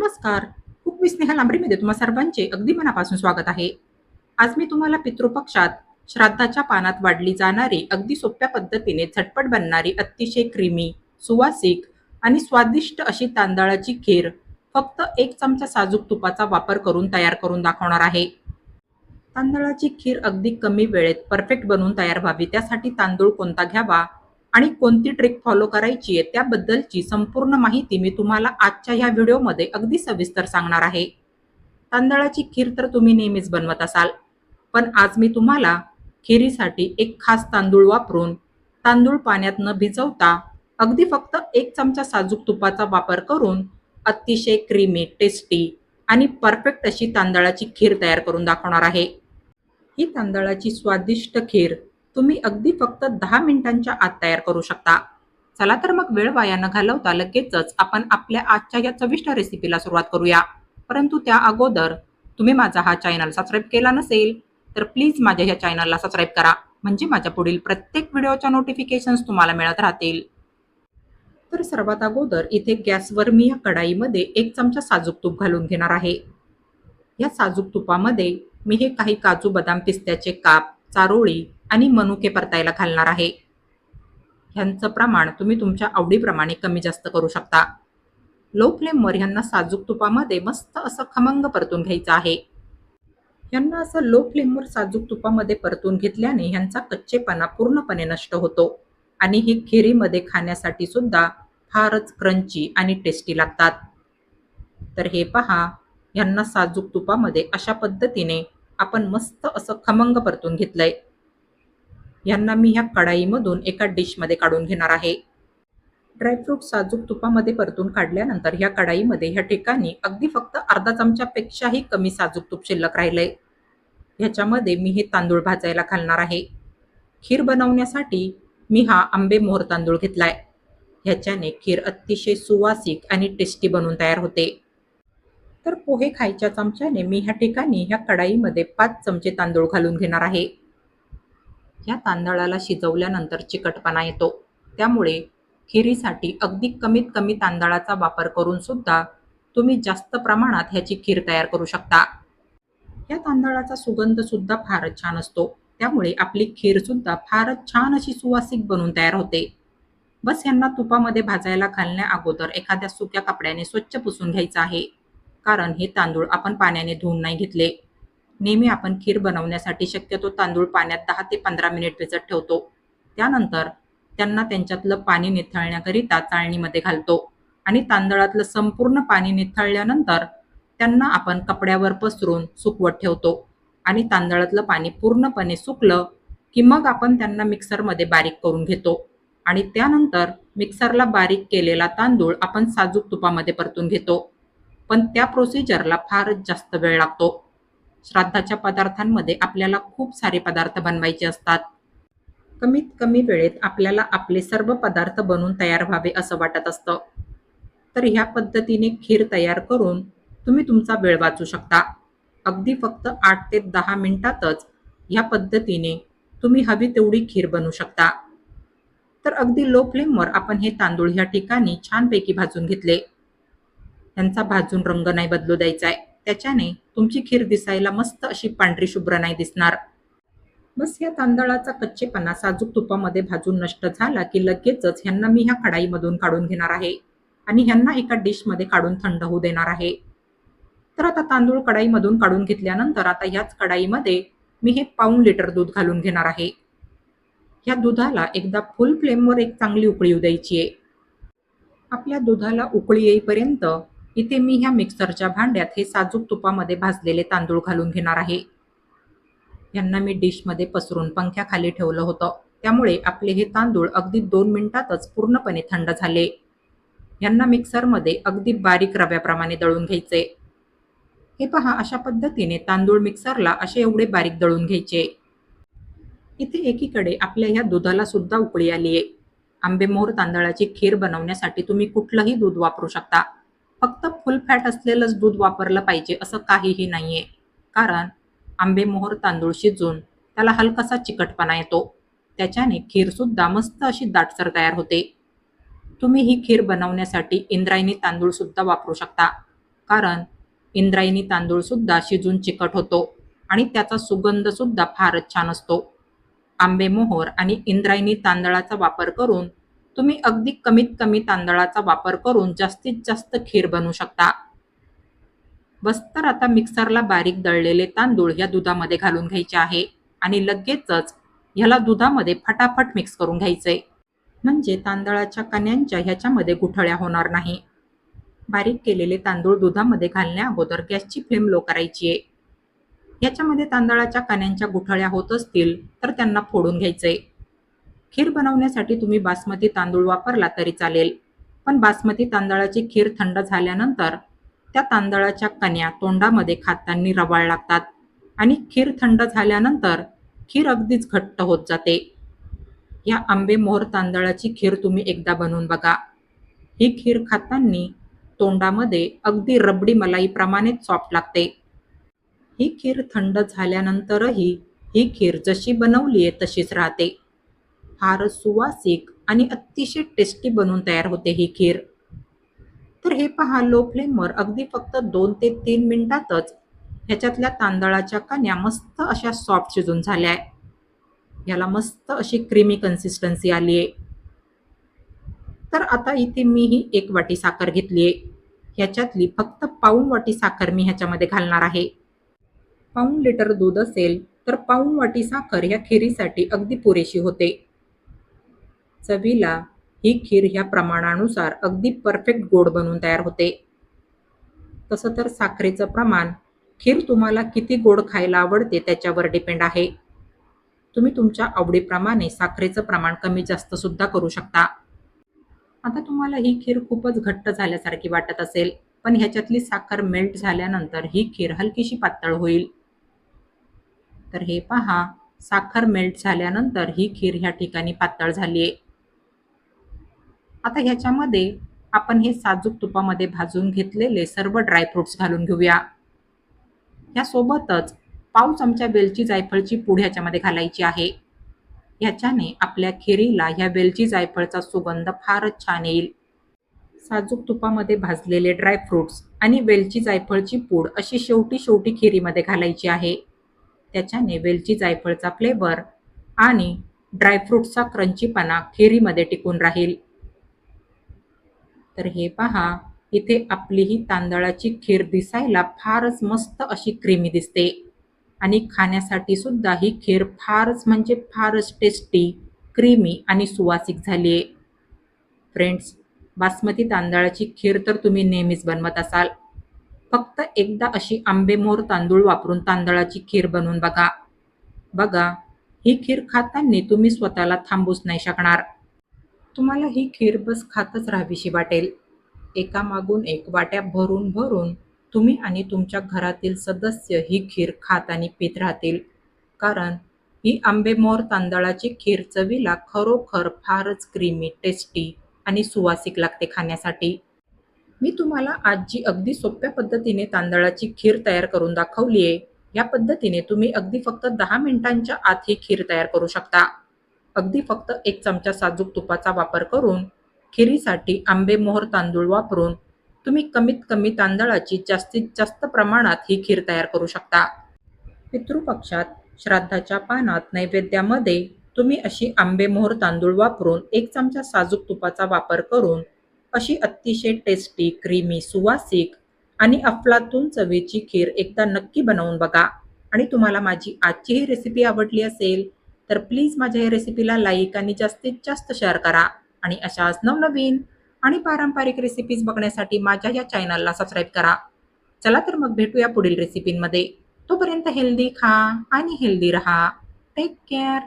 नमस्कार. खूप मी स्नेहा लांबरीमध्ये तुम्हा सर्वांचे अगदी मनापासून स्वागत आहे. आज मी तुम्हाला पितृपक्षात श्राद्धाच्या पानात वाढली जाणारी अगदी सोप्या पद्धतीने झटपट बनणारी अतिशय क्रीमी सुवासिक आणि स्वादिष्ट अशी तांदळाची खीर फक्त एक चमचा साजूक तुपाचा वापर करून तयार करून दाखवणार आहे. तांदळाची खीर अगदी कमी वेळेत परफेक्ट बनवून तयार व्हावी त्यासाठी तांदूळ कोणता घ्यावा? आणि कोणती ट्रिक फॉलो करायची आहे त्याबद्दलची संपूर्ण माहिती मी तुम्हाला आजच्या ह्या व्हिडिओमध्ये अगदी सविस्तर सांगणार आहे. तांदळाची खीर तर तुम्ही नेहमीच बनवत असाल पण आज मी तुम्हाला खिरीसाठी एक खास तांदूळ वापरून तांदूळ पाण्यात न भिजवता अगदी फक्त एक चमचा साजूक तुपाचा वापर करून अतिशय क्रीमी टेस्टी आणि परफेक्ट अशी तांदळाची खीर तयार करून दाखवणार आहे. ही तांदळाची स्वादिष्ट खीर तुम्ही अगदी फक्त दहा मिनिटांच्या आत तयार करू शकता. चला तर मग वेळ वाया न घालवता लगेचच आपण आपल्या आजच्या या चविष्ट रेसिपीला सुरुवात करूया. परंतु त्या अगोदर तुम्ही माझा हा चॅनल सबस्क्राईब केला नसेल तर प्लीज माझ्या ह्या चॅनलला सबस्क्राईब करा. म्हणजे माझ्या पुढील प्रत्येक व्हिडिओच्या नोटिफिकेशन्स तुम्हाला मिळत राहतील. तर सर्वात अगोदर इथे गॅसवर मी या कढाईमध्ये एक चमचा साजूक तूप घालून घेणार आहे. या साजूक तुपामध्ये मी हे काही काजू बदाम पिस्त्याचे काप चारोळी आणि मनुके परतायला घालणार आहे. ह्यांचं प्रमाण तुम्ही तुमच्या आवडीप्रमाणे कमी जास्त करू शकता. लो फ्लेमवर ह्यांना साजूक तुपामध्ये मस्त असं खमंग परतून घ्यायचं आहे. ह्यांना असं लो फ्लेमवर साजूक तुपामध्ये परतून घेतल्याने ह्यांचा कच्चेपणा पूर्णपणे नष्ट होतो. आणि ही खिरीमध्ये खाण्यासाठी सुद्धा फारच क्रंची आणि टेस्टी लागतात. तर हे पहा ह्यांना साजूक तुपामध्ये अशा पद्धतीने आपण मस्त असं खमंग परतून घेतलंय. यांना मी ह्या कढाईमधून एका डिशमध्ये काढून घेणार आहे. ड्रायफ्रूट साजूक तुपामध्ये परतून काढल्यानंतर ह्या कढाईमध्ये ह्या ठिकाणी अगदी फक्त अर्धा चमच्यापेक्षाही कमी साजूक तूप शिल्लक राहिलंय. ह्याच्यामध्ये मी हे तांदूळ भाजायला घालणार आहे. खीर बनवण्यासाठी मी हा आंबे मोहर तांदूळ घेतलाय. ह्याच्याने खीर अतिशय सुवासिक आणि टेस्टी बनून तयार होते. तर पोहे खायच्या चमच्याने मी ह्या ठिकाणी ह्या कढाईमध्ये पाच चमचे तांदूळ घालून घेणार आहे. ह्या तांदळाला शिजवल्यानंतर चिकटपणा येतो. त्यामुळे खिरीसाठी अगदी कमीत कमी तांदळाचा वापर करून सुद्धा तुम्ही जास्त प्रमाणात ह्याची खीर तयार करू शकता. या तांदळाचा सुगंध सुद्धा फारच छान असतो. त्यामुळे आपली खीर सुद्धा फारच छान अशी सुवासिक बनून तयार होते. बस यांना तुपामध्ये भाजायला घालण्या अगोदर एखाद्या सुक्या कपड्याने स्वच्छ पुसून घ्यायचं आहे. कारण हे तांदूळ आपण पाण्याने धुवून नाही घेतले. नेहमी आपण खीर बनवण्यासाठी शक्यतो तांदूळ पाण्यात दहा ते पंधरा मिनिट भिजत ठेवतो. त्यानंतर त्यांना त्यांच्यातलं पाणी निथळण्याकरिता चाळणीमध्ये घालतो आणि तांदळातलं संपूर्ण पाणी निथळल्यानंतर त्यांना आपण कपड्यावर पसरून सुकवत ठेवतो आणि तांदळातलं पाणी पूर्णपणे सुकलं की मग आपण त्यांना मिक्सरमध्ये बारीक करून घेतो आणि त्यानंतर मिक्सरला बारीक केलेला तांदूळ आपण साजूक तुपामध्ये परतून घेतो. पण त्या प्रोसिजरला फारच जास्त वेळ लागतो. श्राद्धाच्या पदार्थांमध्ये आपल्याला खूप सारे पदार्थ बनवायचे असतात. कमीत कमी वेळेत आपल्याला आपले सर्व पदार्थ बनवून तयार व्हावे असं वाटत असतं. तर ह्या पद्धतीने खीर तयार करून तुम्ही तुमचा वेळ वाचू शकता. अगदी फक्त आठ ते दहा मिनिटातच ह्या पद्धतीने तुम्ही हवी तेवढी खीर बनवू शकता. तर अगदी लो फ्लेमवर आपण हे तांदूळ ह्या ठिकाणी छानपैकी भाजून घेतले. त्यांचा भाजून रंग नाही बदलू द्यायचा आहे त्याच्याने तुमची खीर दिसायला मस्त अशी पांढरी शुभ्र नाही दिसणार. बस या तांदळाचा कच्चेपणा साजूक तुपामध्ये भाजून नष्ट झाला की लगेचच ह्यांना मी ह्या कढाईमधून काढून घेणार आहे आणि ह्यांना एका डिशमध्ये काढून थंड होऊ देणार आहे. तर आता तांदूळ कढाईमधून काढून घेतल्यानंतर आता ह्याच कढाईमध्ये मी हे पाऊण लिटर दूध घालून घेणार आहे. ह्या दुधाला एकदा फुल फ्लेमवर एक चांगली उकळी येऊ द्यायची आहे. आपल्या दुधाला उकळी येईपर्यंत इथे मी ह्या मिक्सरच्या भांड्यात हे साजूक तुपामध्ये भाजलेले तांदूळ घालून घेणार आहे. यांना मी डिशमध्ये पसरून पंख्याखाली ठेवलं होतं. त्यामुळे आपले हे तांदूळ अगदी दोन मिनिटातच पूर्णपणे थंड झाले. यांना मिक्सरमध्ये अगदी बारीक रव्याप्रमाणे दळून घ्यायचे. हे पहा अशा पद्धतीने तांदूळ मिक्सरला असे एवढे बारीक दळून घ्यायचे. इथे एकीकडे आपल्या ह्या दुधाला सुद्धा उकळी आली आहे आंबेमोहर तांदळाची खीर बनवण्यासाठी तुम्ही कुठलंही दूध वापरू शकता. फक्त फुल फॅट असलेलंच दूध वापरलं पाहिजे असं काहीही नाहीये. कारण आंबेमोहर तांदूळ शिजून त्याला हलकासा चिकटपणा येतो. त्याच्याने खीरसुद्धा मस्त अशी दाटसर तयार होते. तुम्ही ही खीर बनवण्यासाठी इंद्रायणी तांदूळसुद्धा वापरू शकता. कारण इंद्रायणी तांदूळसुद्धा शिजून चिकट होतो आणि त्याचा सुगंधसुद्धा फारच छान असतो. आंबेमोहर आणि इंद्रायणी तांदळाचा वापर करून तुम्ही अगदी कमीत कमी तांदळाचा वापर करून जास्तीत जास्त खीर बनवू शकता. बस तर आता मिक्सरला बारीक दळलेले तांदूळ या दुधामध्ये घालून घ्यायचे आहे आणि लगेचच ह्याला दुधामध्ये फटाफट मिक्स करून घ्यायचे. म्हणजे तांदळाच्या कण्यांच्या ह्याच्यामध्ये गुठळ्या होणार नाही. बारीक केलेले तांदूळ दुधामध्ये घालण्या अगोदर गॅसची फ्लेम लो करायची आहे. याच्यामध्ये तांदळाच्या कण्यांच्या गुठळ्या होत असतील तर त्यांना फोडून घ्यायचे. खीर बनवण्यासाठी तुम्ही बासमती तांदूळ वापरला तरी चालेल. पण बासमती तांदळाची खीर थंड झाल्यानंतर त्या तांदळाच्या कण्या तोंडामध्ये खातांनी रवाळ लागतात आणि खीर थंड झाल्यानंतर खीर अगदीच घट्ट होत जाते. या आंबे मोहर तांदळाची खीर तुम्ही एकदा बनवून बघा. ही खीर खातांनी तोंडामध्ये अगदी रबडी मलाईप्रमाणेच सॉफ्ट लागते. ही खीर थंड झाल्यानंतरही ही खीर जशी बनवली आहे तशीच राहते. फारच सुवासिक आणि अतिशय टेस्टी बनवून तयार होते ही खीर. तर हे पहा लो फ्लेमवर अगदी फक्त दोन ते तीन मिनिटातच ह्याच्यातल्या तांदळाच्या कण्या मस्त अशा सॉफ्ट शिजून झाल्या आहे याला मस्त अशी क्रीमी कन्सिस्टन्सी आली आहे. तर आता इथे मी ही एक वाटी साखर घेतली आहे. ह्याच्यातली फक्त पाऊण वाटी साखर मी ह्याच्यामध्ये घालणार आहे. पाऊण लिटर दूध असेल तर पाऊण वाटी साखर ह्या खिरीसाठी अगदी पुरेशी होते. चवीला ही खीर ह्या प्रमाणानुसार अगदी परफेक्ट गोड बनून तयार होते. तसं तर साखरेचं प्रमाण खीर तुम्हाला किती गोड खायला आवडते त्याच्यावर डिपेंड आहे. तुम्ही तुमच्या आवडीप्रमाणे साखरेचं प्रमाण कमी जास्त सुद्धा करू शकता. आता तुम्हाला ही खीर खूपच घट्ट झाल्यासारखी वाटत असेल पण ह्याच्यातली साखर मेल्ट झाल्यानंतर ही खीर हलकीशी पातळ होईल. तर हे पहा साखर मेल्ट झाल्यानंतर ही खीर ह्या ठिकाणी पातळ झाली आहे आता ह्याच्यामध्ये आपण हे साजूक तुपामध्ये भाजून घेतलेले सर्व ड्रायफ्रुट्स घालून घेऊया. यासोबतच पाव चमचा वेलची जायफळची पूड ह्याच्यामध्ये घालायची आहे. ह्याच्याने आपल्या खिरीला ह्या वेलची जायफळचा सुगंध फारच छान येईल. साजूक तुपामध्ये भाजलेले ड्रायफ्रुट्स आणि वेलची जायफळची पूड अशी शेवटी शेवटी खिरीमध्ये घालायची आहे. त्याच्याने वेलची जायफळचा फ्लेवर आणि ड्रायफ्रुट्सचा क्रंचीपणा खिरीमध्ये टिकून राहील. तर हे पहा इथे आपली ही तांदळाची खीर दिसायला फारच मस्त अशी क्रीमी दिसते. आणि खाण्यासाठी सुद्धा ही खीर फारच म्हणजे फारच टेस्टी क्रीमी आणि सुवासिक झाली आहे फ्रेंड्स बासमती तांदळाची खीर तर तुम्ही नेहमीच बनवत असाल. फक्त एकदा अशी आंबेमोर तांदूळ वापरून तांदळाची खीर बनवून बघा. बघा ही खीर खाताना तुम्ही स्वतःला थांबूच नाही शकणार. तुम्हाला ही खीर बस खातच राहावीशी वाटेल. एकामागून एक वाट्या भरून भरून तुम्ही आणि तुमच्या घरातील सदस्य ही खीर खात आणि पित राहतील. कारण ही आंबेमोर तांदळाची खीर चवीला खरोखर फारच क्रीमी टेस्टी आणि सुवासिक लागते खाण्यासाठी. मी तुम्हाला आजची अगदी सोप्या पद्धतीने तांदळाची खीर तयार करून दाखवली आहे या पद्धतीने तुम्ही अगदी फक्त दहा मिनिटांच्या आत ही खीर तयार करू शकता. अगदी फक्त एक चमचा साजूक तुपाचा वापर करून खिरीसाठी आंबे मोहर तांदूळ वापरून तुम्ही कमीत कमी तांदळाची जास्तीत जास्त प्रमाणात ही खीर तयार करू शकता. पितृपक्षात श्राद्धाच्या पानात नैवेद्यामध्ये तुम्ही अशी आंबे मोहर तांदूळ वापरून एक चमचा साजूक तुपाचा वापर करून अशी अतिशय टेस्टी क्रीमी सुवासिक आणि अफलातून चवीची खीर एकदा नक्की बनवून बघा आणि तुम्हाला माझी आजची ही रेसिपी आवडली असेल तर प्लीज माझ्या या रेसिपीला लाईक आणि जास्तीत जास्त शेअर करा. आणि अशाच नवनवीन आणि पारंपरिक रेसिपीज बघण्यासाठी माझ्या या चॅनलला सबस्क्राईब करा. चला तर मग भेटूया पुढील रेसिपींमध्ये तोपर्यंत हेल्दी खा आणि हेल्दी रहा. Take care